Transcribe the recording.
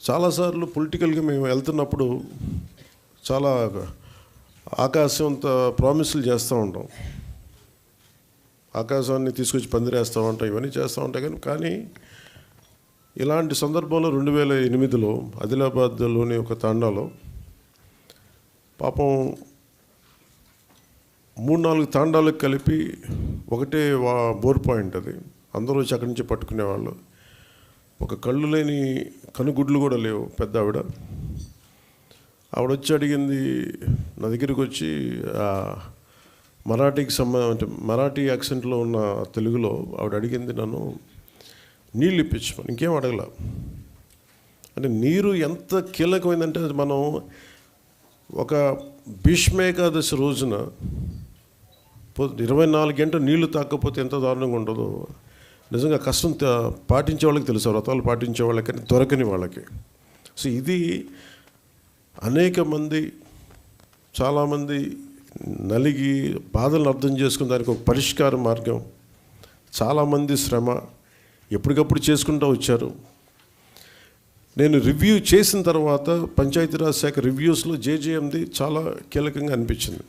చాలాసార్లు పొలిటికల్గా మేము వెళ్తున్నప్పుడు చాలా ఆకాశంత ప్రామిసులు చేస్తూ ఉంటాం. ఆకాశాన్ని తీసుకొచ్చి పందిరేస్తూ ఉంటాం ఇవన్నీ చేస్తూ ఉంటాయి కానీ కానీ ఇలాంటి సందర్భంలో రెండు వేల ఎనిమిదిలో ఆదిలాబాద్లోని ఒక తాండాలో పాపం మూడు నాలుగు తాండాలకు కలిపి ఒకటే వా బోర్ పాయింట్ అది. అందరూ వచ్చి అక్కడి నుంచి పట్టుకునేవాళ్ళు. ఒక కళ్ళు లేని కనుగుడ్లు కూడా లేవు పెద్ద ఆవిడ. ఆవిడ వచ్చి అడిగింది నా దగ్గరికి వచ్చి మరాఠీకి సంబంధం అంటే మరాఠీ యాక్సెంట్లో ఉన్న తెలుగులో ఆవిడ అడిగింది నన్ను నీళ్ళు ఇప్పించమని ఇంకేం అడగల? అంటే నీరు ఎంత కీలకమైందంటే అది మనం ఒక భీష్మేకాదశి రోజున ఇరవై నాలుగు గంటలు నీళ్ళు తాకపోతే ఎంత దారుణంగా ఉండదో నిజంగా కష్టం పాటించే వాళ్ళకి తెలుసు వ్రతాలు పాటించే వాళ్ళకి కానీ దొరకని వాళ్ళకి. సో ఇది అనేక మంది చాలామంది నలిగి బాధలను అర్థం చేసుకుని దానికి ఒక పరిష్కార మార్గం. చాలామంది శ్రమ ఎప్పటికప్పుడు చేసుకుంటూ వచ్చారు. నేను రివ్యూ చేసిన తర్వాత పంచాయతీరాజ్ శాఖ రివ్యూస్లో జేజేఎంది చాలా కీలకంగా అనిపించింది.